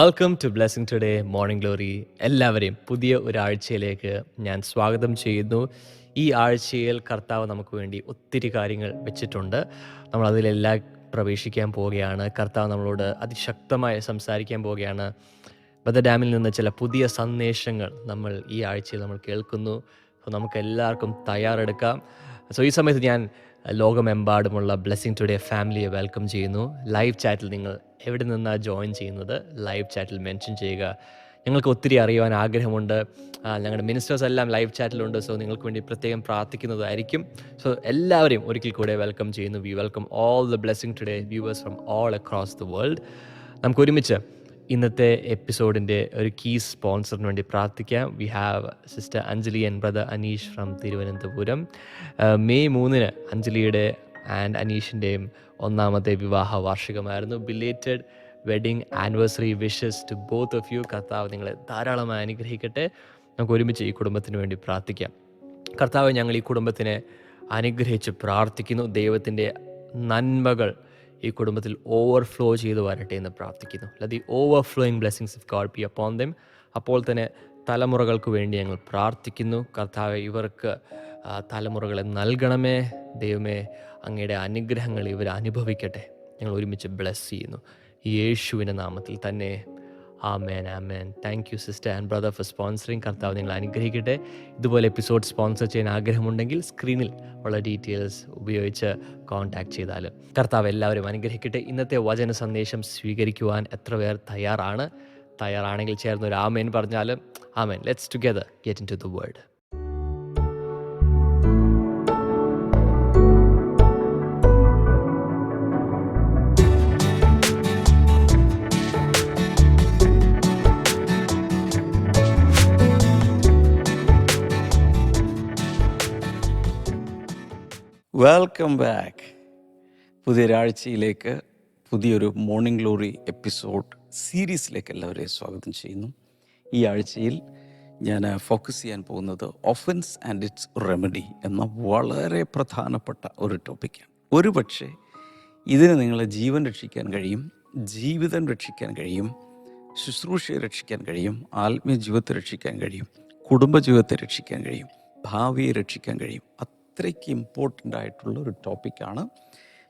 Welcome to blessing today morning glory എല്ലാവരെയും പുതിയ ഒരാഴ്ചയിലേക്ക് ഞാൻ സ്വാഗതം ചെയ്യുന്നു. ഈ ആഴ്ചയിൽ കർത്താവ് നമുക്ക് വേണ്ടി ഒത്തിരി കാര്യങ്ങൾ വെച്ചിട്ടുണ്ട്. നമ്മൾ അതിലെല്ലാം പ്രവേശിക്കാൻ പോവുകയാണ്. കർത്താവ് നമ്മളോട് അതിശക്തമായി സംസാരിക്കാൻ പോവുകയാണ്. ബദ ഡാമിൽ നിന്ന് ചില പുതിയ സന്ദേശങ്ങൾ നമ്മൾ ഈ ആഴ്ചയിൽ നമ്മൾ കേൾക്കുന്നു. സോ നമുക്ക് എല്ലാവർക്കും തയ്യാറെടുക്കാം. സോ ഈ സമയത്ത് ഞാൻ ലോകമെമ്പാടുമുള്ള ബ്ലെസ്സിങ് ടുഡേ ഫാമിലിയെ വെൽക്കം ചെയ്യുന്നു. ലൈവ് ചാറ്റിൽ നിങ്ങൾ എവിടെ നിന്നാണ് ജോയിൻ ചെയ്യുന്നത്? ലൈവ് ചാറ്റിൽ മെൻഷൻ ചെയ്യുക. ഞങ്ങൾക്ക് ഒത്തിരി അറിയുവാൻ ആഗ്രഹമുണ്ട്. ഞങ്ങളുടെ മിനിസ്റ്റേഴ്സ് എല്ലാം ലൈവ് ചാറ്റിലുണ്ട് സോ നിങ്ങൾക്ക് വേണ്ടി പ്രത്യേകം പ്രാർത്ഥിക്കുന്നതായിരിക്കും. സോ എല്ലാവരെയും ഒരിക്കൽ കൂടെ വെൽക്കം ചെയ്യുന്നു. We welcome all the blessing today viewers from all across the world നമുക്ക് ഒരുമിച്ച് ഇന്നത്തെ എപ്പിസോഡിന്റെ ഒരു കീ സ്പോൺസറിന് വേണ്ടി പ്രാർത്ഥിക്കാം. We have sister Anjali and brother Anish from Thiruvananthapuram. May മൂന്നിന് അഞ്ജലിയുടെ ആൻഡ് അനീഷിന്റെയും ഒന്നാമത്തെ വിവാഹ വാർഷികമായിരുന്നു. Belated wedding anniversary wishes to both of you കർത്താവ് നിങ്ങളെ ധാരാളമായി അനുഗ്രഹിക്കട്ടെ. നമുക്ക് ഒരുമിച്ച് ഈ കുടുംബത്തിന് വേണ്ടി പ്രാർത്ഥിക്കാം. കർത്താവ് ഞങ്ങൾ ഈ കുടുംബത്തിനെ അനുഗ്രഹിച്ച് പ്രാർത്ഥിക്കുന്നു. ദൈവത്തിന്റെ നന്മകൾ ഈ കുടുംബത്തിൽ ഓവർഫ്ലോ ചെയ്തു വരട്ടെ എന്ന് പ്രാർത്ഥിക്കുന്നു. അല്ലാതെ ഈ overflowing blessings of God be upon them അപ്പോൾ തന്നെ തലമുറകൾക്ക് വേണ്ടി ഞങ്ങൾ പ്രാർത്ഥിക്കുന്നു. കർത്താവ് ഇവർക്ക് തലമുറകളെ നൽകണമേ. ദൈവമേ അങ്ങയുടെ അനുഗ്രഹങ്ങൾ ഇവർ അനുഭവിക്കട്ടെ. ഞങ്ങൾ ഒരുമിച്ച് ബ്ലെസ് ചെയ്യുന്നു. യേശുവിന്റെ നാമത്തിൽ തന്നെ. ആ മേൻ ആ മേൻ thank you sister and brother for sponsoring കർത്താവ് നിങ്ങൾ അനുഗ്രഹിക്കട്ടെ. ഇതുപോലെ എപ്പിസോഡ് സ്പോൺസർ ചെയ്യാൻ ആഗ്രഹമുണ്ടെങ്കിൽ സ്ക്രീനിൽ ഉള്ള ഡീറ്റെയിൽസ് ഉപയോഗിച്ച് കോൺടാക്ട് ചെയ്താൽ കർത്താവ് എല്ലാവരും അനുഗ്രഹിക്കട്ടെ. ഇന്നത്തെ വചന സന്ദേശം സ്വീകരിക്കുവാൻ എത്ര പേർ തയ്യാറാണ്? തയ്യാറാണെങ്കിൽ ചേർന്ന് ഒരു ആമേൻ പറഞ്ഞാൽ ആമേൻ. Let's together get into the world welcome back പുതിയൊരാഴ്ചയിലേക്ക് പുതിയൊരു മോർണിംഗ് ഗ്ലോറി എപ്പിസോഡ് സീരീസിലേക്ക് എല്ലാവരെയും സ്വാഗതം ചെയ്യുന്നു. ഈ ആഴ്ചയിൽ ഞാൻ ഫോക്കസ് ചെയ്യാൻ പോകുന്നത് ഒഫൻസ് ആൻഡ് ഇറ്റ്സ് റെമഡി എന്ന വളരെ പ്രധാനപ്പെട്ട ഒരു ടോപ്പിക്കാണ് ഒരു പക്ഷേ ഇതിന് നിങ്ങളെ ജീവൻ രക്ഷിക്കാൻ കഴിയും ജീവിതം രക്ഷിക്കാൻ കഴിയും ശുശ്രൂഷയെ രക്ഷിക്കാൻ കഴിയും ആത്മീയ ജീവിതത്തെ രക്ഷിക്കാൻ കഴിയും കുടുംബജീവിതത്തെ രക്ഷിക്കാൻ കഴിയും ഭാവിയെ രക്ഷിക്കാൻ കഴിയും. അത്രയ്ക്ക് ഇമ്പോർട്ടന്റ് ആയിട്ടുള്ള ഒരു ടോപ്പിക്കാണ്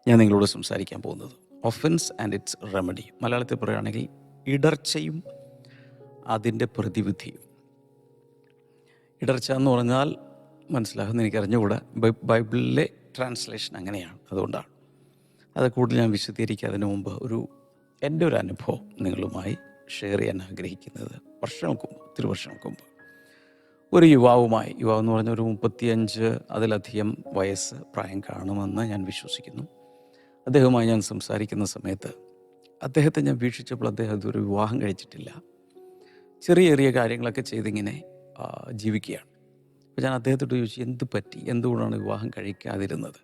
ഞാൻ നിങ്ങളോട് സംസാരിക്കാൻ പോകുന്നത്. ഒഫൻസ് ആൻഡ് ഇറ്റ്സ് റെമഡി മലയാളത്തിൽ പറയുകയാണെങ്കിൽ ഇടർച്ചയും അതിന്റെ പ്രതിവിധിയും. ഇടർച്ച എന്ന് പറഞ്ഞാൽ മനസ്സിലാകുന്ന എനിക്ക് അറിഞ്ഞുകൂടാ ബൈ- ബൈബിളിലെ ട്രാൻസ്ലേഷൻ അങ്ങനെയാണ്. അതുകൊണ്ടാണ്. അത് കൂടുതൽ ഞാൻ വിശദീകരിക്കാതിന് മുമ്പ് ഒരു എന്റെ ഒരു അനുഭവം നിങ്ങളുമായി ഷെയർ ചെയ്യാൻ ആഗ്രഹിക്കുന്നത്. വർഷങ്ങൾക്ക് മുമ്പ് ഒത്തിരി വർഷങ്ങൾക്ക് മുമ്പ്. ഒരു യുവാവുമായി യുവാവ് എന്ന് പറഞ്ഞ ഒരു മുപ്പത്തിയഞ്ച് അതിലധികം വയസ്സ് പ്രായം കാണുമെന്ന് ഞാൻ വിശ്വസിക്കുന്നു. അദ്ദേഹവുമായി ഞാൻ സംസാരിക്കുന്ന സമയത്ത് അദ്ദേഹത്തെ ഞാൻ വീക്ഷിച്ചപ്പോൾ അദ്ദേഹം ഇതൊരു വിവാഹം കഴിച്ചിട്ടില്ല. ചെറിയ ചെറിയ കാര്യങ്ങളൊക്കെ ചെയ്തിങ്ങനെ ജീവിക്കുകയാണ്. അപ്പോൾ ഞാൻ അദ്ദേഹത്തോട് ചോദിച്ചു എന്ത് പറ്റി? എന്തുകൊണ്ടാണ് വിവാഹം കഴിക്കാതിരുന്നത്?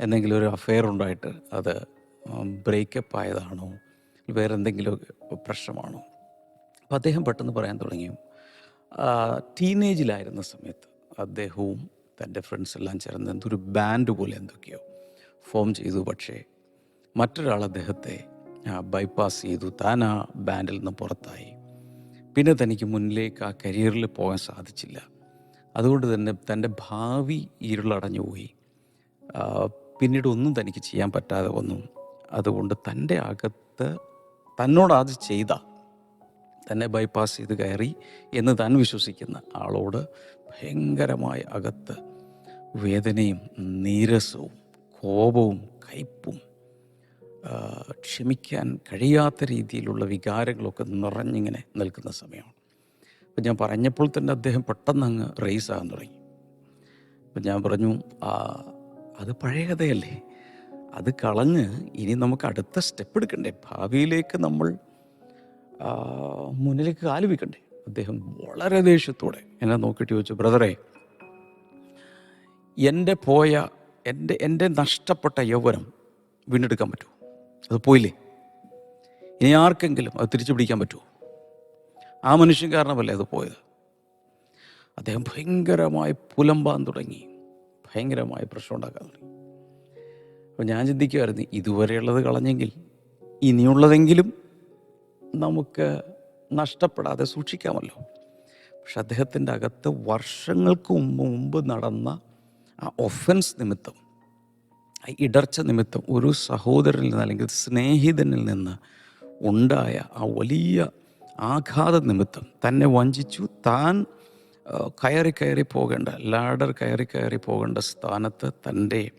എന്തെങ്കിലും ഒരു അഫെയർ ഉണ്ടായിട്ട് അത് ബ്രേക്കപ്പ് ആയതാണോ? വേറെ എന്തെങ്കിലും പ്രശ്നമാണോ? അപ്പോൾ അദ്ദേഹം പെട്ടെന്ന് പറയാൻ തുടങ്ങി ടീനേജിലായിരുന്ന സമയത്ത് അദ്ദേഹവും തന്റെ ഫ്രണ്ട്സ് എല്ലാം ചേർന്ന് എന്തൊരു ബാൻഡ് പോലെ എന്തൊക്കെയോ ഫോം ചെയ്തു. പക്ഷേ മറ്റൊരാൾ അദ്ദേഹത്തെ ബൈപ്പാസ് ചെയ്തു. താൻ ആ ബാൻഡിൽ നിന്ന് പുറത്തായി. പിന്നെ തനിക്ക് മുന്നിലേക്ക് ആ കരിയറിൽ പോകാൻ സാധിച്ചില്ല. അതുകൊണ്ട് തന്നെ തന്റെ ഭാവി ഇരുളടഞ്ഞു പോയി. പിന്നീട് ഒന്നും തനിക്ക് ചെയ്യാൻ പറ്റാതെ വന്നു. അതുകൊണ്ട് തന്റെ അകത്ത് തന്നോട് അത് ചെയ്ത തന്നെ ബൈപ്പാസ് ചെയ്ത് കയറി എന്ന് താൻ വിശ്വസിക്കുന്ന ആളോട് ഭയങ്കരമായ അകത്ത് വേദനയും നീരസവും കോപവും കയ്പും ക്ഷമിക്കാൻ കഴിയാത്ത രീതിയിലുള്ള വികാരങ്ങളൊക്കെ നിറഞ്ഞിങ്ങനെ നിൽക്കുന്ന സമയമാണ്. അപ്പം ഞാൻ പറഞ്ഞപ്പോൾ തന്നെ അദ്ദേഹം പെട്ടെന്ന് അങ്ങ് റേസ് ആകാൻ തുടങ്ങി. അപ്പം ഞാൻ പറഞ്ഞു "ആ, അത് പഴയ കഥയല്ലേ? അത് കളഞ്ഞ് ഇനി നമുക്ക് അടുത്ത സ്റ്റെപ്പ് എടുക്കണ്ടേ? ഭാവിയിലേക്ക് നമ്മൾ മുന്നിലേക്ക് കാൽ വെക്കണ്ടേ അദ്ദേഹം വളരെ ദേഷ്യത്തോടെ എന്നെ നോക്കിയിട്ട് ചോദിച്ചു ബ്രദറെ എന്റെ പോയ എന്റെ എന്റെ നഷ്ടപ്പെട്ട യൗവനം വീണ്ടെടുക്കാൻ പറ്റുമോ? അത് പോയില്ലേ? ഇനി ആർക്കെങ്കിലും അത് തിരിച്ചു പിടിക്കാൻ പറ്റുമോ? ആ മനുഷ്യൻ കാരണമല്ലേ അത് പോയത്? അദ്ദേഹം ഭയങ്കരമായി പുലമ്പാൻ തുടങ്ങി. ഭയങ്കരമായി പ്രശ്നം ഉണ്ടാക്കാൻ തുടങ്ങി. അപ്പോൾ ഞാൻ ചിന്തിക്കുമായിരുന്നു ഇതുവരെയുള്ളത് കളഞ്ഞെങ്കിൽ ഇനിയുള്ളതെങ്കിലും നമുക്ക് നഷ്ടപ്പെടാതെ സൂക്ഷിക്കാമല്ലോ. പക്ഷെ അദ്ദേഹത്തിന്റെ അകത്ത് വർഷങ്ങൾക്ക് മുമ്പ് മുമ്പ് നടന്ന ആ ഒഫൻസ് നിമിത്തം ഇടർച്ച നിമിത്തം ഒരു സഹോദരനിൽ നിന്ന് അല്ലെങ്കിൽ സ്നേഹിതനിൽ നിന്ന് ഉണ്ടായ ആ വലിയ ആഘാത നിമിത്തം തന്നെ വഞ്ചിച്ചു. താൻ കയറി കയറി പോകേണ്ട ലാഡർ കയറി കയറി പോകേണ്ട സ്ഥാനത്ത് തന്റെ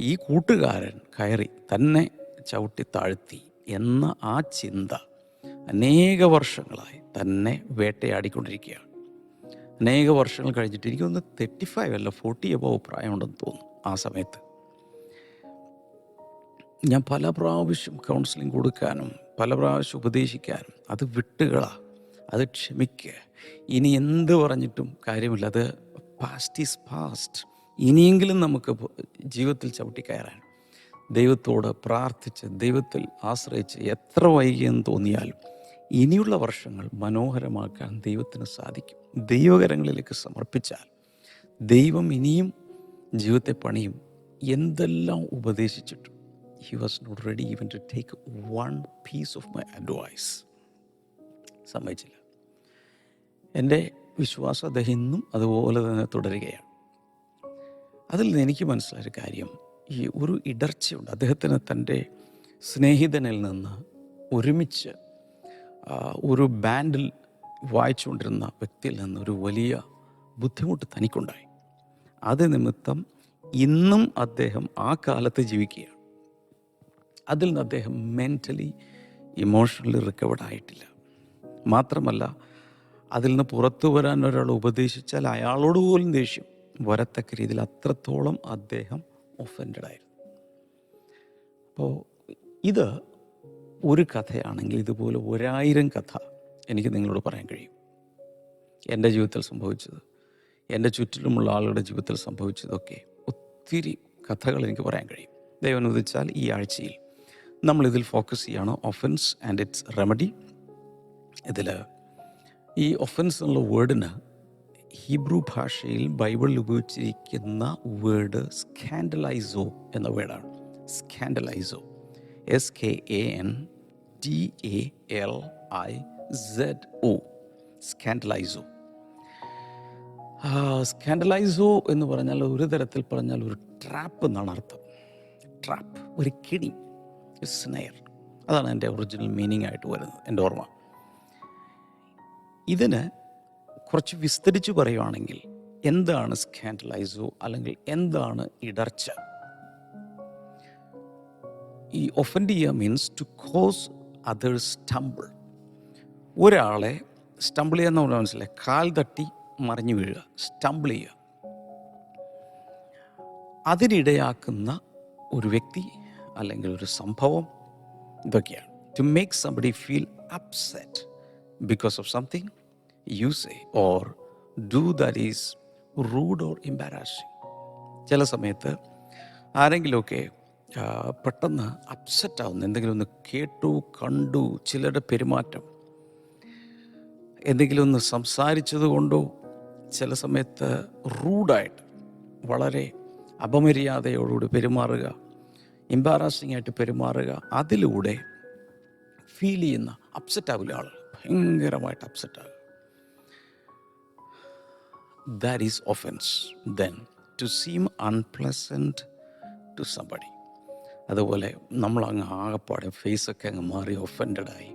ഈ കൂട്ടുകാരൻ കയറി തന്നെ ചവിട്ടി താഴ്ത്തി എന്ന ആ ചിന്ത അനേക വർഷങ്ങളായി തന്നെ വേട്ടയാടിക്കൊണ്ടിരിക്കുകയാണ്. അനേക വർഷങ്ങൾ കഴിഞ്ഞിട്ട് എനിക്കൊന്ന് തേർട്ടി ഫൈവ് അല്ല ഫോർട്ടി എബോ പ്രായമുണ്ടെന്ന് തോന്നുന്നു ആ സമയത്ത്. ഞാൻ പല പ്രാവശ്യം കൗൺസിലിംഗ് കൊടുക്കാനും പല പ്രാവശ്യം ഉപദേശിക്കാനും അത് വിട്ടുകള. അത് ക്ഷമിക്കുക ഇനി എന്ത് പറഞ്ഞിട്ടും കാര്യമില്ല. അത് പാസ്റ്റ് ഈസ് പാസ്റ്റ് ഇനിയെങ്കിലും നമുക്ക് ജീവിതത്തിൽ ചവിട്ടി കയറാൻ. ദൈവത്തോട് പ്രാർത്ഥിച്ച് ദൈവത്തിൽ ആശ്രയിച്ച് എത്ര വൈകിയെന്ന് തോന്നിയാലും ഇനിയുള്ള വർഷങ്ങൾ മനോഹരമാക്കാൻ ദൈവത്തിന് സാധിക്കും. ദൈവകരങ്ങളിലേക്ക് സമർപ്പിച്ചാൽ ദൈവം ഇനിയും ജീവിതത്തെ പണിയും. എന്തെല്ലാം ഉപദേശിച്ചിട്ടും he was not ready even to take one piece of my advice സമ്മതിച്ചില്ല. എന്റെ വിശ്വാസം അദ്ദേഹം ഇന്നും അതുപോലെ തന്നെ തുടരുകയാണ്. അതിൽ നിന്ന് എനിക്ക് മനസ്സിലായൊരു കാര്യം. ഈ ഒരു ഇടർച്ചയുണ്ട്. അദ്ദേഹത്തിന് തന്റെ സ്നേഹിതനിൽ നിന്ന് ഒരുമിച്ച് ഒരു ബാൻഡിൽ വായിച്ചുകൊണ്ടിരുന്ന വ്യക്തിയിൽ നിന്ന് ഒരു വലിയ ബുദ്ധിമുട്ട് തനിക്കുണ്ടായി. അത് നിമിത്തം ഇന്നും അദ്ദേഹം ആ കാലത്ത് ജീവിക്കുകയാണ്. അതിൽ നിന്ന് അദ്ദേഹം മെന്റലി ഇമോഷണലി റിക്കവർഡ് ആയിട്ടില്ല. മാത്രമല്ല അതിൽ നിന്ന് പുറത്തു വരാൻ ഒരാൾ ഉപദേശിച്ചാൽ അയാളോട് പോലും ദേഷ്യം. വരത്തക്ക രീതിയിൽ അത്രത്തോളം അദ്ദേഹം ഒഫൻഡഡ് ആയിരുന്നു. അപ്പോൾ ഇത് ഒരു കഥയാണെങ്കിൽ ഇതുപോലെ ഒരായിരം കഥ എനിക്ക് നിങ്ങളോട് പറയാൻ കഴിയും. എന്റെ ജീവിതത്തിൽ സംഭവിച്ചത് എന്റെ ചുറ്റിലുമുള്ള ആളുകളുടെ ജീവിതത്തിൽ സംഭവിച്ചതൊക്കെ ഒത്തിരി കഥകൾ എനിക്ക് പറയാൻ കഴിയും. ദൈവം അനുവദിച്ചാൽ ഈ ആഴ്ചയിൽ നമ്മൾ ഇതിൽ ഫോക്കസ് ചെയ്യാണ് ഒഫൻസ് ആൻഡ് ഇറ്റ്സ് റെമഡി ഇതിൽ ഈ ഒഫൻസ് എന്നുള്ള വേർഡിന് ഹീബ്രു ഭാഷയിൽ ബൈബിളിൽ ഉപയോഗിച്ചിരിക്കുന്ന വേർഡ് സ്കാൻഡലൈസോ എന്ന വേർഡാണ് സ്കാൻഡലൈസോ S K A N T A L I Z O സ്കാൻഡലൈസോ സ്കാൻഡലൈസോ എന്ന് പറഞ്ഞാൽ ഒരു തരത്തിൽ പറഞ്ഞാൽ ഒരു ട്രാപ്പ് എന്നാണ് അർത്ഥം. ട്രാപ്പ് ഒരു കിണി സ്നെയർ അതാണ് എന്റെ ഒറിജിനൽ മീനിങ് ആയിട്ട് വരുന്നത് എന്റെ ഓർമ്മ. ഇതിന് കുറച്ച് വിസ്തരിച്ച് പറയുവാണെങ്കിൽ എന്താണ് സ്കാൻഡലൈസോ അല്ലെങ്കിൽ എന്താണ് ഇടർച്ച? ഈ ഒഫൻഡ് ചെയ്യുക means to cause others stumble ഒരാളെ സ്റ്റംബിൾ എന്ന് പറഞ്ഞാൽ മനസ്സിലായി. കാൽ തട്ടി മറിഞ്ഞു വീഴുക സ്റ്റംബിൾ ചെയ്യുക. അതിനിടയാക്കുന്ന ഒരു വ്യക്തി അല്ലെങ്കിൽ ഒരു സംഭവം ഇതൊക്കെയാണ്. To make somebody feel upset because of something you say or do that is rude or embarrassing ചില സമയത്ത് ആരെങ്കിലുമൊക്കെ പെട്ടെന്ന് അപ്സെറ്റ് ആവുന്നു. എന്തെങ്കിലും ഒന്ന് കേട്ടു കണ്ടു ചിലരുടെ പെരുമാറ്റം. എന്തെങ്കിലും ഒന്ന് സംസാരിച്ചത് കൊണ്ടോ ചില സമയത്ത് റൂഡായിട്ട് വളരെ അപമര്യാദയോടുകൂടി പെരുമാറുക എംബാറാസിംഗ് ആയിട്ട് പെരുമാറുക അതിലൂടെ ഫീൽ ചെയ്യുന്ന അപ്സെറ്റ് ആവില്ല ആൾ ഭയങ്കരമായിട്ട് അപ്സെറ്റ് ആകുക that is offence then to seem unpleasant to somebody. അതുപോലെ നമ്മൾ അങ്ങ് ആകപ്പാടെ ഫേസൊക്കെ അങ്ങ് മാറി ഒഫൻഡഡ് ആയി.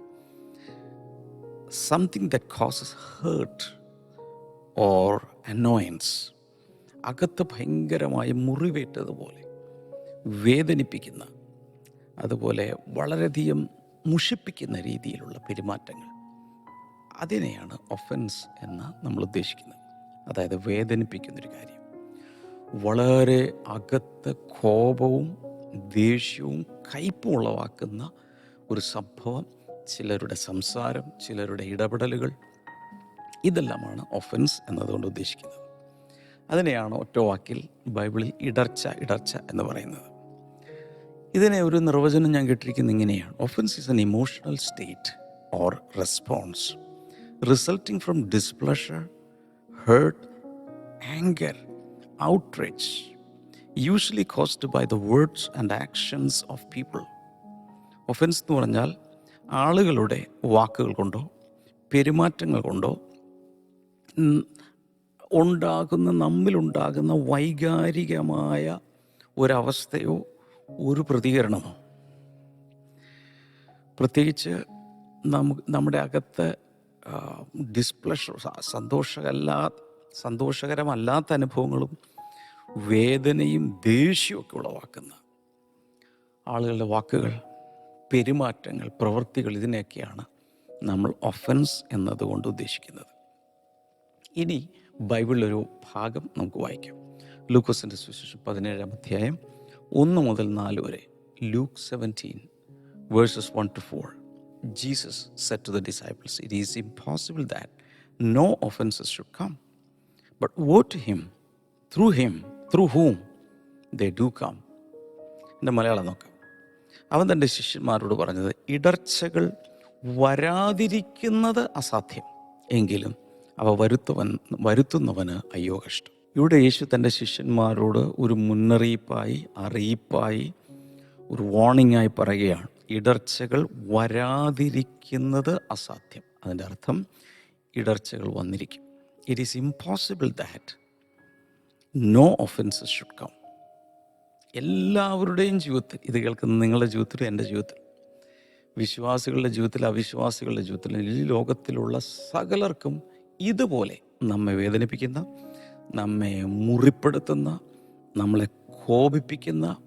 Something that causes hurt or annoyance അകത്ത് ഭയങ്കരമായി മുറിവേറ്റതുപോലെ വേദനിപ്പിക്കുന്ന അതുപോലെ വളരെയധികം മുഷിപ്പിക്കുന്ന രീതിയിലുള്ള പെരുമാറ്റങ്ങൾ. അതിനെയാണ് ഒഫൻസ് എന്ന് നമ്മൾ ഉദ്ദേശിക്കുന്നത്. അതായത് വേദനിപ്പിക്കുന്നൊരു കാര്യം. വളരെ അകത്ത് കോപവും ദേഷ്യവും കയ്പും ഉളവാക്കുന്ന ഒരു സംഭവം ചിലരുടെ സംസാരം ചിലരുടെ ഇടപെടലുകൾ ഇതെല്ലാമാണ് ഒഫൻസ് എന്നതുകൊണ്ട് ഉദ്ദേശിക്കുന്നത്. അതിനെയാണ് ഒറ്റ വാക്കിൽ ബൈബിളിൽ ഇടർച്ച ഇടർച്ച എന്ന് പറയുന്നത്. ഇതിനെ ഒരു നിർവചനം ഞാൻ കേട്ടിരിക്കുന്നത് ഇങ്ങനെയാണ്. Offence is an emotional state or response resulting from displeasure hurt anger outrage usually caused by the words and actions of people offence എന്ന് പറഞ്ഞാൽ ആളുകളുടെ വാക്കുകൾ കൊണ്ടോ പെരുമാറ്റങ്ങൾ കൊണ്ടോ ഉണ്ടാകുന്ന നമ്മിലുണ്ടാകുന്ന വൈകാരികമായ ഒരവസ്ഥയോ ഒരു പ്രതികരണമോ. പ്രത്യേകിച്ച് നമു നമ്മുടെ അകത്ത് ഡിസ്പ്ലഷർ സന്തോഷമല്ലാ സന്തോഷകരമല്ലാത്ത അനുഭവങ്ങളും വേദനയും ദേഷ്യമൊക്കെ ഉളവാക്കുന്ന ആളുകളുടെ വാക്കുകൾ പെരുമാറ്റങ്ങൾ പ്രവൃത്തികൾ ഇതിനെയൊക്കെയാണ് നമ്മൾ ഒഫൻസ് എന്നതുകൊണ്ട് ഉദ്ദേശിക്കുന്നത്. ഇനി ബൈബിളിലൊരു ഭാഗം നമുക്ക് വായിക്കാം. ലൂക്കോസിന്റെ സുവിശേഷം പതിനേഴാം അധ്യായം ഒന്ന് മുതൽ നാല് വരെ. Luke seventeen verses one two four Jesus said to the disciples it is impossible that no offences should come but woe to him through him through whom they do come എന്റെ മലയാളം നോക്കാം. അവൻ തന്റെ ശിഷ്യന്മാരോട് പറഞ്ഞത് ഇടർച്ചകൾ വരാതിരിക്കുന്നത് അസാധ്യം. എങ്കിലും അവ വരുത്തുവൻ വരുത്തുന്നവന് അയ്യോ കഷ്ടം. ഇവിടെ യേശു തന്റെ ശിഷ്യന്മാരോട് ഒരു മുന്നറിയിപ്പായി അറിയിപ്പായി ഒരു വാർണിംഗ് ആയി പറയുകയാണ്. ഇടർച്ചകൾ വരാതിരിക്കുന്നത് അസാധ്യം. അതിന്റെ അർത്ഥം ഇടർച്ചകൾ വന്നിരിക്കും. It is impossible that no offences should come എല്ലാവരുടെയും ജീവിതത്തിൽ ഇത് കേൾക്കുന്ന നിങ്ങളുടെ ജീവിതത്തിലും എന്റെ ജീവിതത്തിൽ വിശ്വാസികളുടെ ജീവിതത്തിൽ അവിശ്വാസികളുടെ ജീവിതത്തിൽ ഈ ലോകത്തിലുള്ള സകലർക്കും ഇതുപോലെ നമ്മെ വേദനിപ്പിക്കുന്ന നമ്മെ മുറിപ്പെടുത്തുന്ന നമ്മളെ കോപിപ്പിക്കുന്ന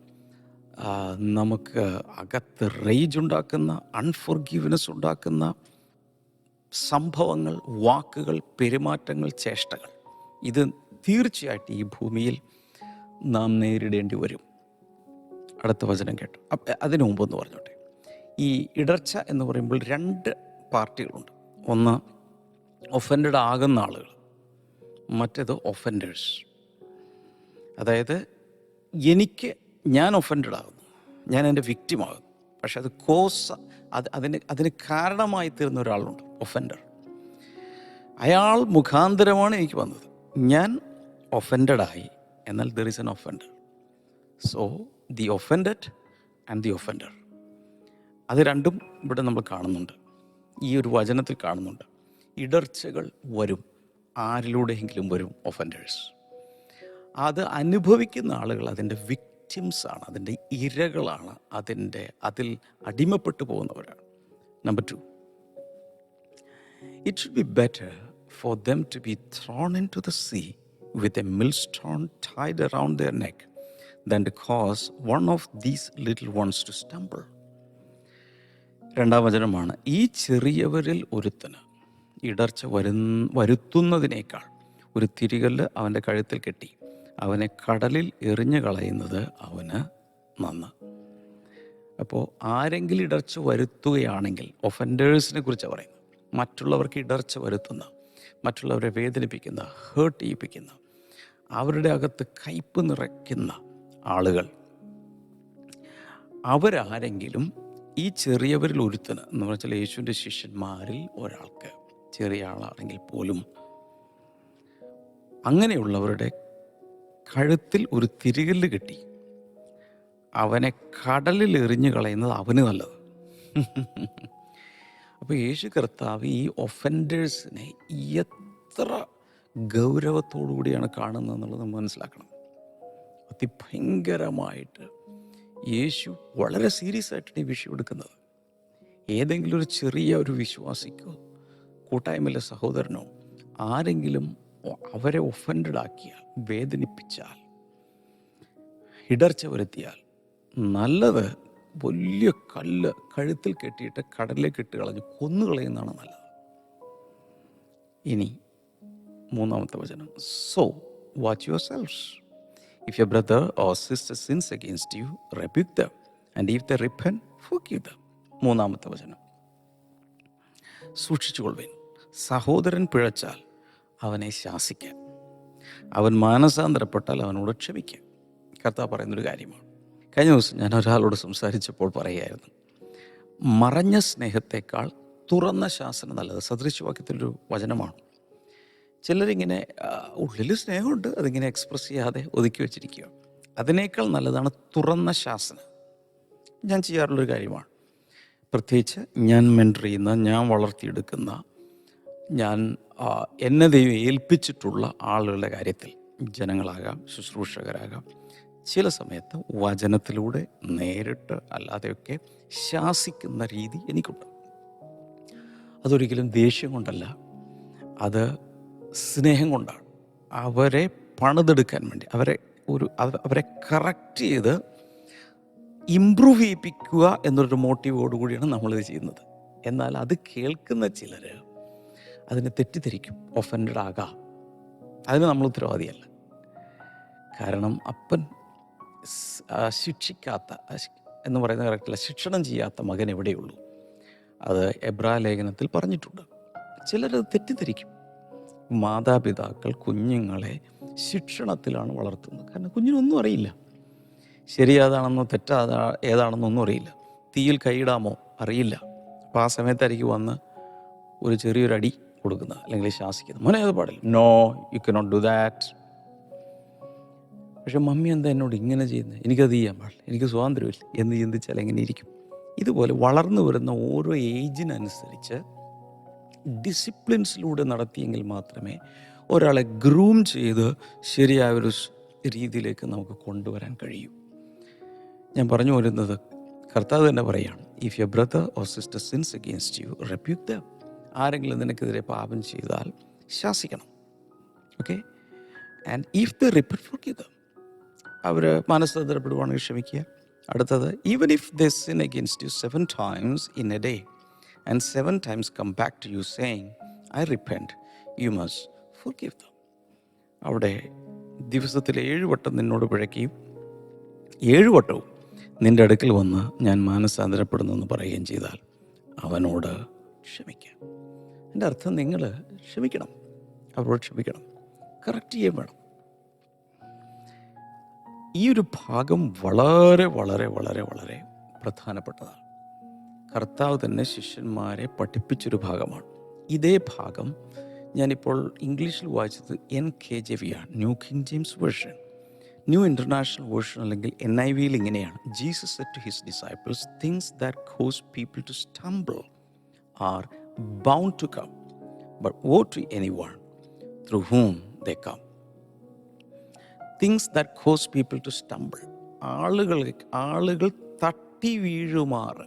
നമുക്ക് അകത്ത് റേജ് ഉണ്ടാക്കുന്ന അൺഫോർഗീവ്നെസ് ഉണ്ടാക്കുന്ന സംഭവങ്ങൾ വാക്കുകൾ പെരുമാറ്റങ്ങൾ ചേഷ്ടകൾ. ഇത് തീർച്ചയായിട്ടും ഈ ഭൂമിയിൽ നാം നേരിടേണ്ടി വരും. അടുത്ത വചനം കേട്ടു. അതിനു മുമ്പെന്ന് പറഞ്ഞോട്ടെ. ഈ ഇടർച്ച എന്ന് പറയുമ്പോൾ രണ്ട് പാർട്ടികളുണ്ട്. ഒന്ന് ഒഫൻഡഡ് ആകുന്ന ആളുകൾ മറ്റേത് ഒഫൻഡേഴ്സ് അതായത് എനിക്ക് ഞാൻ ഒഫൻഡഡ് ആകുന്നു ഞാൻ എന്റെ വിക്റ്റിമാകുന്നു പക്ഷെ അത് കോസ് അത് അതിന് അതിന് കാരണമായി തീർന്ന ഒരാളുണ്ട് ഒഫൻഡർ അയാൾ മുഖാന്തരമാണ് എനിക്ക് വന്നത്. ഞാൻ ഒഫൻഡഡായി എന്നാൽ there is an offender so the offended and the offender അത് രണ്ടും ഇവിടെ നമ്മൾ കാണുന്നുണ്ട്. ഈ ഒരു വചനത്തിൽ കാണുന്നുണ്ട്. ഇടർച്ചകൾ വരും. ആരിലൂടെയെങ്കിലും വരും ഒഫൻഡേഴ്സ് അത് അനുഭവിക്കുന്ന ആളുകൾ അതിന്റെ വിക്റ്റിംസ് ആണ്. അതിന്റെ ഇരകളാണ്. അതിന്റെ അതിൽ അടിമപ്പെട്ടു പോകുന്നവരാണ്. Number two it should be better for for to be thrown into the sea with a millstone tied around their neck than to cause one of these little ones to stumble. രണ്ടാം വചനമാണ് ഈ ചെറിയവരിൽ ഒരുത്തന് ഇടർച്ച വരുന്ന വരുത്തുന്നതിനേക്കാൾ ഒരു തിരികല്ല് അവന്റെ കഴുത്തിൽ കെട്ടി അവനെ കടലിൽ എറിഞ്ഞു കളയുന്നത് അവന് നന്ന് അപ്പോൾ ആരെങ്കിലും ഇടർച്ച വരുത്തുകയാണെങ്കിൽ ഒഫൻഡേഴ്സിനെ കുറിച്ച് പറയുന്നത് മറ്റുള്ളവർക്ക് ഇടർച്ച വരുത്തുന്ന മറ്റുള്ളവരെ വേദനിപ്പിക്കുന്ന ഹേർട്ട് ചെയ്യിപ്പിക്കുന്ന അവരുടെ അകത്ത് കയ്പ് നിറയ്ക്കുന്ന ആളുകൾ. അവരാരെങ്കിലും ഈ ചെറിയവരിൽ ഒരുത്തന് എന്ന് വെച്ചാൽ യേശുവിന്റെ ശിഷ്യന്മാരിൽ ഒരാൾക്ക് ചെറിയ ആളാണെങ്കിൽ പോലും അങ്ങനെയുള്ളവരുടെ കഴുത്തിൽ ഒരു തിരികല്ല് കിട്ടി അവനെ കടലിൽ എറിഞ്ഞു കളയുന്നത് അവന് നല്ലത്. അപ്പോൾ യേശു കർത്താവ് ഈ ഒഫൻഡേഴ്സിനെ എത്ര ഗൗരവത്തോടു കൂടിയാണ് കാണുന്നത് എന്നുള്ളത് നമ്മൾ മനസ്സിലാക്കണം. അതിഭയങ്കരമായിട്ട് യേശു വളരെ സീരിയസ് ആയിട്ടാണ് ഈ വിഷയം എടുക്കുന്നത്. ഏതെങ്കിലും ഒരു ചെറിയ ഒരു വിശ്വാസിക്കോ കൂട്ടായ്മയിലെ സഹോദരനോ ആരെങ്കിലും അവരെ ഒഫൻഡഡ് ആക്കിയാൽ വേദനിപ്പിച്ചാൽ ഇടർച്ച വരുത്തിയാൽ നല്ലത് വലിയ കല്ല് കഴുത്തിൽ കെട്ടിയിട്ട് കടലിലേക്ക് ഇട്ട് കളഞ്ഞ് കൊന്നുകളയുന്നതാണ് നല്ലത്. ഇനി മൂന്നാമത്തെ വചനം. So watch yourself if your brother or sister sins against you rebuke and if the repent ഫുക്ക് them മൂന്നാമത്തെ വചനം. സൂക്ഷിച്ചുകൊള്ളുവിൻ. സഹോദരൻ പിഴച്ചാൽ അവനെ ശാസിക്കാം അവൻ മാനസാന്തരപ്പെട്ടാൽ അവനോട് ക്ഷമിക്കാം കർത്താവ് പറയുന്നൊരു കാര്യമാണ്. കഴിഞ്ഞ ദിവസം ഞാൻ ഒരാളോട് സംസാരിച്ചപ്പോൾ പറയുമായിരുന്നു മറഞ്ഞ സ്നേഹത്തെക്കാൾ തുറന്ന ശാസന നല്ലത്. സദൃശവാക്യത്തിലൊരു വചനമാണ്. ചിലരിങ്ങനെ ഉള്ളിൽ സ്നേഹമുണ്ട് അതിങ്ങനെ എക്സ്പ്രസ് ചെയ്യാതെ ഒതുക്കി വെച്ചിരിക്കുക. അതിനേക്കാൾ നല്ലതാണ് തുറന്ന ശാസന. ഞാൻ ചെയ്യാറുള്ളൊരു കാര്യമാണ്. പ്രത്യേകിച്ച് ഞാൻ മെന്റർ ചെയ്യുന്ന ഞാൻ വളർത്തിയെടുക്കുന്ന ഞാൻ എന്നെ ദൈവം ഏൽപ്പിച്ചിട്ടുള്ള ആളുകളുടെ കാര്യത്തിൽ ജനങ്ങളാകാം ശുശ്രൂഷകരാകാം. ചില സമയത്ത് വചനത്തിലൂടെ നേരിട്ട് അല്ലാതെയൊക്കെ ശാസിക്കുന്ന രീതി എനിക്കുണ്ട്. അതൊരിക്കലും ദേഷ്യം കൊണ്ടല്ല. അത് സ്നേഹം കൊണ്ടാണ്. അവരെ പണിതെടുക്കാൻ വേണ്ടി അവരെ ഒരു അവ- അവരെ കറക്റ്റ് ചെയ്ത് ഇമ്പ്രൂവ് ചെയ്യിപ്പിക്കുക എന്നൊരു മോട്ടീവോടുകൂടിയാണ് നമ്മളിത് ചെയ്യുന്നത്. എന്നാൽ അത് കേൾക്കുന്ന ചിലർ അതിനെ തെറ്റിദ്ധരിക്കും ഒഫൻഡഡ് ആകാം. അതിന് നമ്മൾ ഉത്തരവാദിയല്ല. കാരണം അപ്പൻ ശിക്ഷിക്കാത്ത എന്ന് പറയുന്ന കറക്റ്റല്ല ശിക്ഷണം ചെയ്യാത്ത മകൻ എവിടെയുള്ളൂ? അത് എബ്രാ ലേഖനത്തിൽ പറഞ്ഞിട്ടുണ്ട്. ചിലരത് തെറ്റിദ്ധരിക്കും. മാതാപിതാക്കൾ കുഞ്ഞുങ്ങളെ ശിക്ഷണത്തിലാണ് വളർത്തുന്നത്. കാരണം കുഞ്ഞിനൊന്നും അറിയില്ല. ശരി ഏതാണെന്നോ തെറ്റാ ഏതാണെന്നോ ഒന്നും അറിയില്ല. തീയിൽ കൈയിടാമോ? അറിയില്ല. അപ്പോൾ ആ സമയത്തായിരിക്കും വന്ന് ഒരു ചെറിയൊരു അടി കൊടുക്കുന്നത് അല്ലെങ്കിൽ ശാസിക്കുന്നത്. മോനെ അത് പാടില്ല. No you can not do that പക്ഷെ മമ്മി എന്താ എന്നോട് ഇങ്ങനെ ചെയ്യുന്നത്? എനിക്കത് ചെയ്യാൻ പാടില്ല. എനിക്ക് സ്വാതന്ത്ര്യമില്ല. എന്ന് ചിന്തിച്ചാൽ എങ്ങനെ ഇരിക്കും? ഇതുപോലെ വളർന്നു വരുന്ന ഓരോ ഏജിനനുസരിച്ച് ഡിസിപ്ലിൻസിലൂടെ നടത്തിയെങ്കിൽ മാത്രമേ ഒരാളെ ഗ്രൂം ചെയ്ത് ശരിയായ ഒരു രീതിയിലേക്ക് നമുക്ക് കൊണ്ടുവരാൻ കഴിയൂ. ഞാൻ പറഞ്ഞു വരുന്നത് കർത്താവ് തന്നെ പറയാണ് if you brother or sister sins against you rebuke the ആരെങ്കിലും നിനക്കെതിരെ പാപം ചെയ്താൽ ശാസിക്കണം. Okay and if the repent for them അവർ മനസ്സതരപ്പെടുവാണെങ്കിൽ ക്ഷമിക്കുക. അടുത്തത് even if the sin against you seven times in a day and seven times come back to you saying I repent you must forgive them അവിടെ ദിവസത്തിൽ ഏഴ് വട്ടം നിന്നോട് പിഴയ്ക്കുകയും ഏഴ് വട്ടവും നിന്റെ അടുക്കൽ വന്ന് ഞാൻ മാനസാന്തരപ്പെടുന്നു എന്ന് പറയുകയും ചെയ്താൽ അവനോട് ക്ഷമിക്കാം എന്റെ അർത്ഥം നിങ്ങൾ ക്ഷമിക്കണം. അവരോട് ക്ഷമിക്കണം. കറക്റ്റ് ചെയ്യാൻ വേണം ഈ ഒരു ഭാഗം വളരെ വളരെ വളരെ വളരെ പ്രധാനപ്പെട്ടതാണ്. കർത്താവ് തന്നെ ശിഷ്യന്മാരെ പഠിപ്പിച്ചൊരു ഭാഗമാണ്. ഇതേ ഭാഗം ഞാനിപ്പോൾ ഇംഗ്ലീഷിൽ വായിച്ചത് എൻ കെ ജെ വി ആണ് New King James version. New International version അല്ലെങ്കിൽ എൻ ഐ വിയിൽ ഇങ്ങനെയാണ്. Jesus said to his disciples things that cause people to stumble are bound to come but woe to any one through whom the come things that cause people to stumble ആളുകൾ ആളുകൾ തട്ടി വീഴുമാറ്.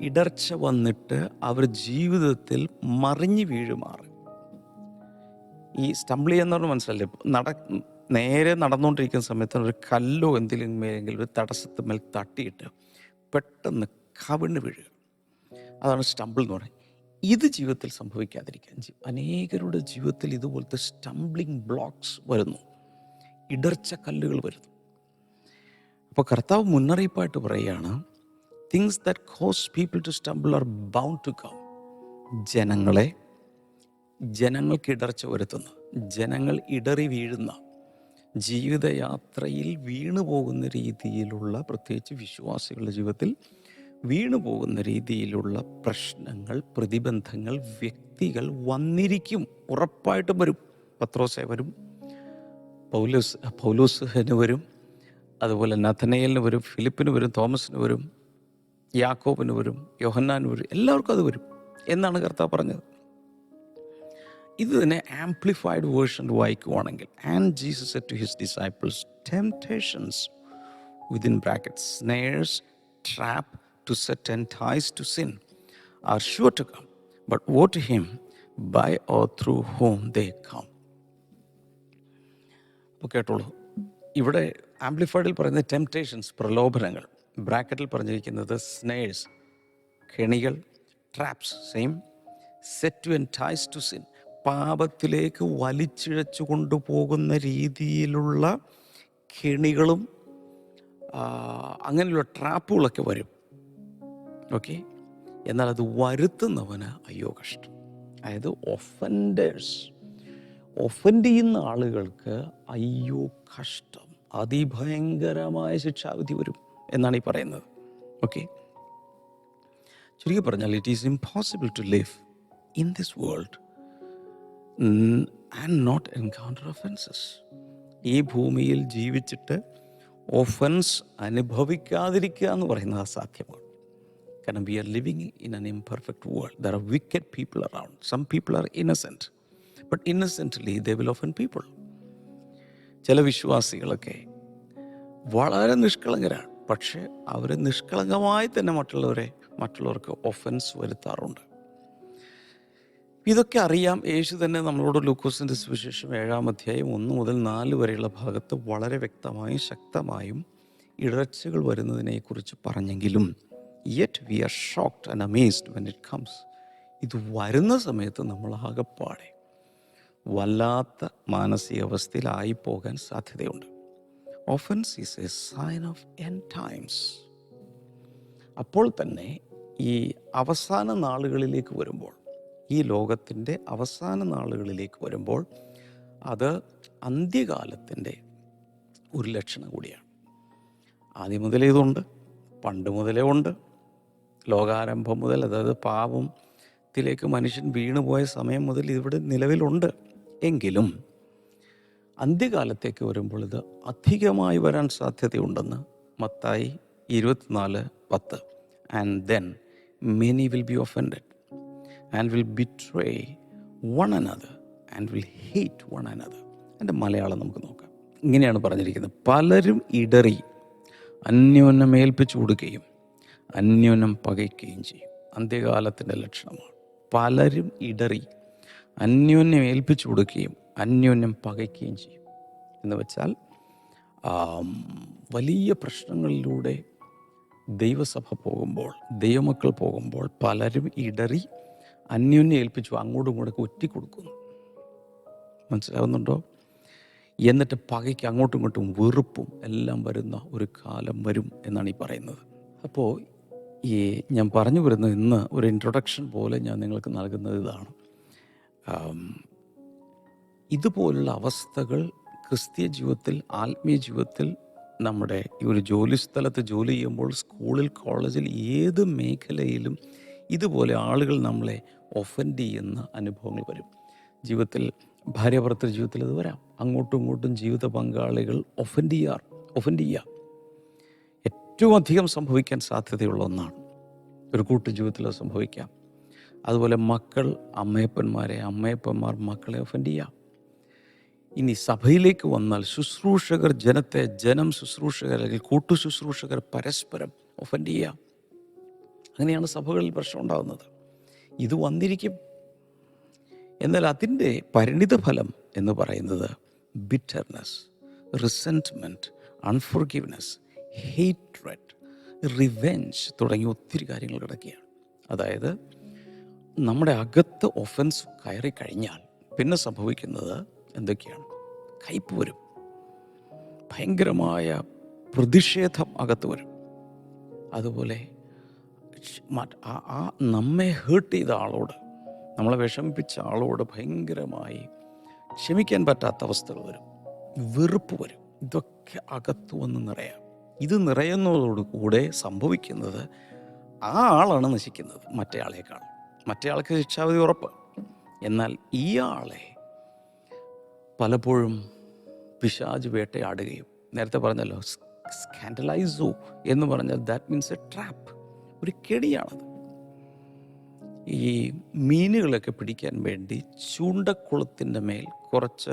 ഇടർച്ച വന്നിട്ട് അവർ ജീവിതത്തിൽ മറിഞ്ഞു വീഴുമാറ്. ഈ സ്റ്റംബിൾ ചെയ്യുന്ന പറഞ്ഞാൽ മനസ്സിലല്ലേ നട നേരെ നടന്നുകൊണ്ടിരിക്കുന്ന സമയത്ത് ഒരു കല്ലോ എന്തെങ്കിലും ഒരു തടസ്സത്തിന്മേൽ തട്ടിയിട്ട് പെട്ടെന്ന് കവിണ് വീഴുക. അതാണ് സ്റ്റംബിൾ എന്ന് പറയുന്നത്. ഇത് ജീവിതത്തിൽ സംഭവിക്കാതിരിക്കാൻ അനേകരുടെ ജീവിതത്തിൽ ഇതുപോലത്തെ സ്റ്റംബ്ലിംഗ് ബ്ലോക്സ് വരുന്നു. ഇടർച്ച കല്ലുകൾ വരുന്നു. അപ്പോൾ കർത്താവ് മുന്നറിയിപ്പായിട്ട് പറയുകയാണ് things that cause people to stumble are bound to come ജനങ്ങളെ ജനങ്ങൾക്ക് ഇടർച്ച വരുത്തുന്ന ജനങ്ങൾ ഇടറി വീഴുന്ന ജീവിതയാത്രയിൽ വീണു പോകുന്ന രീതിയിലുള്ള പ്രത്യേകിച്ച് വിശ്വാസികളുടെ ജീവിതത്തിൽ വീണു പോകുന്ന രീതിയിലുള്ള പ്രശ്നങ്ങൾ പ്രതിബന്ധങ്ങൾ വ്യക്തികൾ വന്നിരിക്കും ഉറപ്പായിട്ടും വരും. പത്രോസെ വരും. പൗലോസ് പൗലൂസിന് വരും. അതുപോലെ നഥനയലിന് വരും ഫിലിപ്പിന് വരും തോമസിന് വരും യാക്കോബിന് വരും യോഹന്നാന് വരും എല്ലാവർക്കും അത് വരും എന്നാണ് കർത്താവ് പറഞ്ഞത്. ഇത് തന്നെ amplified version വായിക്കുവാണെങ്കിൽ and Jesus to his disciples temptations within bracket snares trap to set and ties to sin are sure to come but woe him by or through whom they come കേട്ടോളൂ. ഇവിടെ ആംപ്ലിഫൈഡിൽ പറയുന്നത് temptations പ്രലോഭനങ്ങൾ ബ്രാക്കറ്റിൽ പറഞ്ഞിരിക്കുന്നത് snares കെണികൾ traps same set to entice to sin പാപത്തിലേക്ക് വലിച്ചിഴച്ചു കൊണ്ടുപോകുന്ന രീതിയിലുള്ള കെണികളും അങ്ങനെയുള്ള ട്രാപ്പുകളൊക്കെ വരും. ഓക്കെ എന്നാൽ അത് വരുത്തുന്നവന് അയ്യോ കഷ്ടം. അതായത് ഒഫൻഡേഴ്സ് ഒഫൻഡ് ചെയ്യുന്ന ആളുകൾക്ക് അയ്യോ കഷ്ടം അതിഭയങ്കരമായ ശിക്ഷാവിധി വരും എന്നാണ് ഈ പറയുന്നത്. ഓക്കെ ചുരുക്കി പറഞ്ഞാൽ it is impossible to live in this world and not encounter offences ഈ ഭൂമിയിൽ ജീവിച്ചിട്ട് ഒഫൻസ് അനുഭവിക്കാതിരിക്കുക എന്ന് പറയുന്നത് അസാധ്യമാണ്. കാരണം we are living in an imperfect world there are wicked people around some people are innocent but innocently they will offend people ചില വിശ്വാസികളൊക്കെ വളരെ നിഷ്കളങ്കരാണ്. പക്ഷേ അവർ നിഷ്കളങ്കമായി തന്നെ മറ്റുള്ളവരെ മറ്റുള്ളവർക്ക് ഒഫൻസ് വരുത്താറുണ്ട്. ഇതൊക്കെ അറിയാം. യേശു തന്നെ നമ്മളോട് ലൂക്കോസിന്റെ സുവിശേഷം ഏഴാം അധ്യായം ഒന്ന് മുതൽ നാല് വരെയുള്ള ഭാഗത്ത് വളരെ വ്യക്തമായും ശക്തമായും ഇടർച്ചകൾ വരുന്നതിനെക്കുറിച്ച് പറഞ്ഞെങ്കിലും yet we are shocked and amazed when it comes ഇത് വരുന്ന സമയത്ത് നമ്മൾ ആകപ്പാടെ വല്ലാത്ത മാനസികാവസ്ഥയിലായി പോകാൻ സാധ്യതയുണ്ട്. Offence is a sign of an times അപ്പോൾ തന്നെ ഈ അവസാന നാളുകളിലേക്ക് വരുമ്പോൾ ഈ ലോകത്തിന്റെ അവസാന നാളുകളിലേക്ക് വരുമ്പോൾ അത് അന്ത്യകാലത്തിന്റെ ഒരു ലക്ഷണം കൂടിയാണ്. ആദ്യം മുതലേ ഇതുണ്ട് പണ്ട് മുതലേ ഉണ്ട്. ലോകാരംഭം മുതൽ അതായത് പാപത്തിലേക്ക് മനുഷ്യൻ വീണുപോയ സമയം മുതൽ ഇവിടെ നിലവിലുണ്ട്. എങ്കിലും അന്ത്യകാലത്തേക്ക് വരുമ്പോൾ ഇത് അധികമായി വരാൻ സാധ്യതയുണ്ടെന്ന് മത്തായി ഇരുപത്തിനാല് പത്ത്. And then many will be offended and will betray one another and will hate one another എന്റെ മലയാളം നമുക്ക് നോക്കാം. ഇങ്ങനെയാണ് പറഞ്ഞിരിക്കുന്നത്. പലരും ഇടറി അന്യോന്യം ഏൽപ്പിച്ചു കൊടുക്കുകയും അന്യോന്യം പകയ്ക്കുകയും ചെയ്യും. അന്ത്യകാലത്തിന്റെ ലക്ഷണമാണ്. പലരും ഇടറി അന്യോന്യം ഏൽപ്പിച്ചു കൊടുക്കുകയും അന്യോന്യം പകയ്ക്കുകയും ചെയ്യും. എന്ന് വെച്ചാൽ വലിയ പ്രശ്നങ്ങളിലൂടെ ദൈവസഭ പോകുമ്പോൾ ദൈവമക്കൾ പോകുമ്പോൾ പലരും ഇടറി അന്യോന്യം ഏൽപ്പിച്ചു അങ്ങോട്ടും ഇങ്ങോട്ടൊക്കെ ഒറ്റിക്കൊടുക്കുന്നു മനസ്സിലാവുന്നുണ്ടോ? എന്നിട്ട് പകയ്ക്ക് അങ്ങോട്ടും ഇങ്ങോട്ടും വെറുപ്പും എല്ലാം വരുന്ന ഒരു കാലം വരും എന്നാണ് ഈ പറയുന്നത്. അപ്പോൾ ഈ ഞാൻ പറഞ്ഞു വരുന്നത് ഇന്ന് ഒരു ഇൻട്രൊഡക്ഷൻ പോലെ ഞാൻ നിങ്ങൾക്ക് നൽകുന്നത് ഇതാണ്. ഇതുപോലുള്ള അവസ്ഥകൾ ക്രിസ്തീയ ജീവിതത്തിൽ ആത്മീയ ജീവിതത്തിൽ നമ്മുടെ ഈ ഒരു ജോലി സ്ഥലത്ത് ജോലി ചെയ്യുമ്പോൾ സ്കൂളിൽ കോളേജിൽ ഏത് മേഖലയിലും ഇതുപോലെ ആളുകൾ നമ്മളെ ഒഫൻഡ് ചെയ്യുന്ന അനുഭവങ്ങൾ വരും. ജീവിതത്തിൽ ഭാര്യ ഭർത്തൃ ജീവിതത്തിൽ അത് വരാം. അങ്ങോട്ടും ഇങ്ങോട്ടും ജീവിത പങ്കാളികൾ ഒഫൻഡ് ചെയ്യാർ ഒഫൻഡ് ചെയ്യാം. ഏറ്റവും അധികം സംഭവിക്കാൻ സാധ്യതയുള്ള ഒന്നാണ്. ഒരു കൂട്ടു ജീവിതത്തിൽ അത് സംഭവിക്കാം. അതുപോലെ മക്കൾ അമ്മയപ്പന്മാരെ അമ്മയപ്പന്മാർ മക്കളെ ഒഫൻഡ് ചെയ്യാം. ഇനി സഭയിലേക്ക് വന്നാൽ ശുശ്രൂഷകർ ജനത്തെ ജനം ശുശ്രൂഷകർ അല്ലെങ്കിൽ കൂട്ടു ശുശ്രൂഷകർ പരസ്പരം ഒഫൻഡ് ചെയ്യാം. അങ്ങനെയാണ് സഭകളിൽ പ്രശ്നം ഉണ്ടാകുന്നത്. ഇത് വന്നിരിക്കും. എന്നാൽ അതിന്റെ പരിണിതഫലം എന്ന് പറയുന്നത് bitterness resentment unforgiveness hatred revenge തുടങ്ങിയ ഒത്തിരി കാര്യങ്ങൾ കിടക്കുകയാണ്. അതായത് നമ്മുടെ അകത്ത് ഒഫൻസ് കയറി കഴിഞ്ഞാൽ പിന്നെ സംഭവിക്കുന്നത് എന്തൊക്കെയാണ്? കയ്പ് വരും. ഭയങ്കരമായ പ്രതിഷേധം അകത്ത് വരും. അതുപോലെ ആ നമ്മെ ഹേർട്ട് ചെയ്ത ആളോട് നമ്മളെ വിഷമിപ്പിച്ച ആളോട് ഭയങ്കരമായി ക്ഷമിക്കാൻ പറ്റാത്ത അവസ്ഥകൾ വരും. വെറുപ്പ് വരും. ഇതൊക്കെ അകത്ത് വന്ന് നിറയാം. ഇത് നിറയുന്നതോടുകൂടെ സംഭവിക്കുന്നത് ആ ആളാണ് നശിക്കുന്നത് മറ്റേ ആളേക്കാൾ. മറ്റേ ആൾക്ക് ശിക്ഷാവിധി ഉറപ്പ്. എന്നാൽ ഇയാളെ പലപ്പോഴും പിശാജ് വേട്ടയാടുകയും നേരത്തെ പറഞ്ഞല്ലോ സ്കാൻഡലൈസു എന്ന് പറഞ്ഞാൽ ദാറ്റ് മീൻസ് എ ട്രാപ്പ് ഒരു കെണിയാണത്. ഈ മീനുകളൊക്കെ പിടിക്കാൻ വേണ്ടി ചൂണ്ടക്കുളത്തിന്റെ മേൽ കുറച്ച്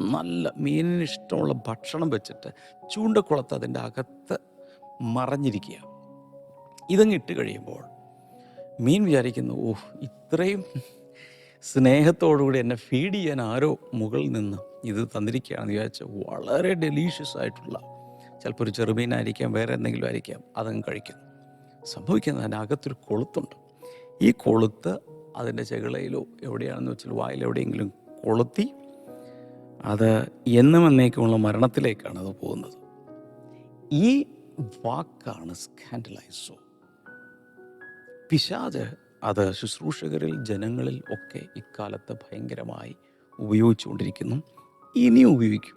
നല്ല മീനിന് ഇഷ്ടമുള്ള ഭക്ഷണം വെച്ചിട്ട് ചൂണ്ടക്കുളത്ത് അതിന്റെ അകത്ത് മറഞ്ഞിരിക്കുക. ഇതങ്ങ് ഇട്ട് കഴിയുമ്പോൾ മീൻ വിചാരിക്കുന്നു ഓ ഇത്രയും സ്നേഹത്തോടുകൂടി എന്നെ ഫീഡ് ചെയ്യാൻ ആരോ മുകളിൽ നിന്ന് ഇത് തന്നിരിക്കുകയാണെന്ന് വിചാരിച്ച വളരെ ഡെലീഷ്യസ് ആയിട്ടുള്ള ചിലപ്പോൾ ഒരു ചെറുമീനായിരിക്കാം വേറെ എന്തെങ്കിലും ആയിരിക്കാം അതങ്ങ് കഴിക്കുന്നു സംഭവിക്കുന്നത് അതിന്റെ അകത്തൊരു കൊളുത്തുണ്ട്. ഈ കൊളുത്ത് അതിന്റെ ചെകിളയിലോ എവിടെയാണെന്ന് വെച്ചാൽ വായിലെവിടെയെങ്കിലും കൊളുത്തി അത് എന്നും എന്നേക്കുമുള്ള മരണത്തിലേക്കാണ് അത് പോകുന്നത്. ഈ വാക്കാണ് സ്കാൻഡലൈസോ പിശാജ് അത് ശുശ്രൂഷകരിൽ ജനങ്ങളിൽ ഒക്കെ ഇക്കാലത്ത് ഭയങ്കരമായി ഉപയോഗിച്ചുകൊണ്ടിരിക്കുന്നു. ഇനി ഉപയോഗിക്കും.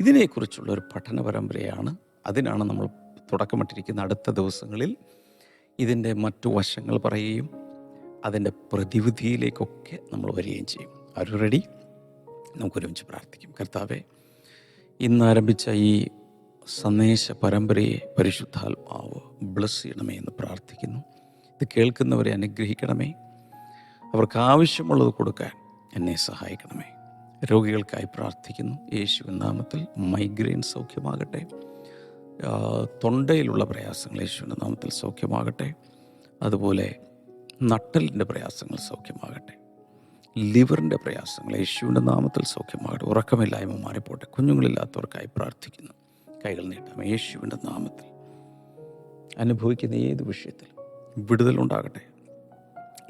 ഇതിനെക്കുറിച്ചുള്ള ഒരു പഠന പരമ്പരയാണ്. അതിനാണ് നമ്മൾ തുടക്കമിട്ടിരിക്കുന്ന അടുത്ത ദിവസങ്ങളിൽ ഇതിന്റെ മറ്റു വശങ്ങൾ പറയുകയും അതിന്റെ പ്രതിവിധിയിലേക്കൊക്കെ നമ്മൾ വരികയും ചെയ്യും. ആരും റെഡി നമുക്കൊരുമിച്ച് പ്രാർത്ഥിക്കും. കർത്താവെ ഇന്ന് ആരംഭിച്ച ഈ സന്ദേശ പരമ്പരയെ പരിശുദ്ധാത്മാവ് ബ്ലസ് ചെയ്യണമേ എന്ന് പ്രാർത്ഥിക്കുന്നു. കേൾക്കുന്നവരെ അനുഗ്രഹിക്കണമേ. അവർക്ക് ആവശ്യമുള്ളത് കൊടുക്കാൻ എന്നെ സഹായിക്കണമേ. രോഗികൾക്കായി പ്രാർത്ഥിക്കുന്നു. യേശു നാമത്തിൽ മൈഗ്രെയിൻ സൗഖ്യമാകട്ടെ. തൊണ്ടയിലുള്ള പ്രയാസങ്ങൾ യേശുവിന്റെ നാമത്തിൽ സൗഖ്യമാകട്ടെ. അതുപോലെ നട്ടലിന്റെ പ്രയാസങ്ങൾ സൗഖ്യമാകട്ടെ. ലിവറിന്റെ പ്രയാസങ്ങൾ യേശുവിന്റെ നാമത്തിൽ സൗഖ്യമാകട്ടെ. ഉറക്കമില്ലായ്മ മാറിപ്പോട്ടെ. കുഞ്ഞുങ്ങളില്ലാത്തവർക്കായി പ്രാർത്ഥിക്കുന്നു. കൈകൾ നീട്ടാം യേശുവിന്റെ നാമത്തിൽ. അനുഭവിക്കുന്ന ഏത് വിഷയത്തിൽ വിടുതലുണ്ടാകട്ടെ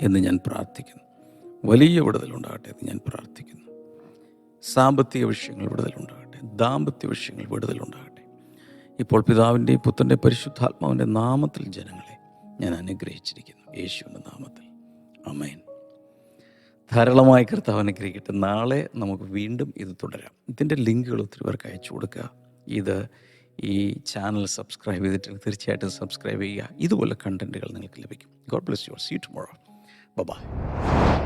എന്ന് ഞാൻ പ്രാർത്ഥിക്കുന്നു. വലിയ വിടുതലുണ്ടാകട്ടെ എന്ന് ഞാൻ പ്രാർത്ഥിക്കുന്നു. സാമ്പത്തിക വിഷയങ്ങൾ വിടുതലുണ്ടാകട്ടെ ദാമ്പത്യ വിഷയങ്ങൾ വിടുതലുണ്ടാകട്ടെ ഇപ്പോൾ പിതാവിന്റെയും പുത്രന്റെ പരിശുദ്ധാത്മാവിന്റെ നാമത്തിൽ ജനങ്ങളെ ഞാൻ അനുഗ്രഹിച്ചിരിക്കുന്നു. യേശുവിന്റെ നാമത്തിൽ. അമേൻ ധാരാളമായി കർത്താവ് അനുഗ്രഹിക്കട്ടെ. നാളെ നമുക്ക് വീണ്ടും ഇത് തുടരാം. ഇതിന്റെ ലിങ്കുകൾ ഒത്തിരി പേർക്ക് അയച്ചു കൊടുക്കുക. ഇത് ഈ ചാനൽ സബ്സ്ക്രൈബ് ചെയ്തിട്ട് തീർച്ചയായിട്ടും സബ്സ്ക്രൈബ് ചെയ്യുക. ഇതുപോലെ കണ്ടന്റുകൾ നിങ്ങൾക്ക് ലഭിക്കും. God bless your see tomorrow bye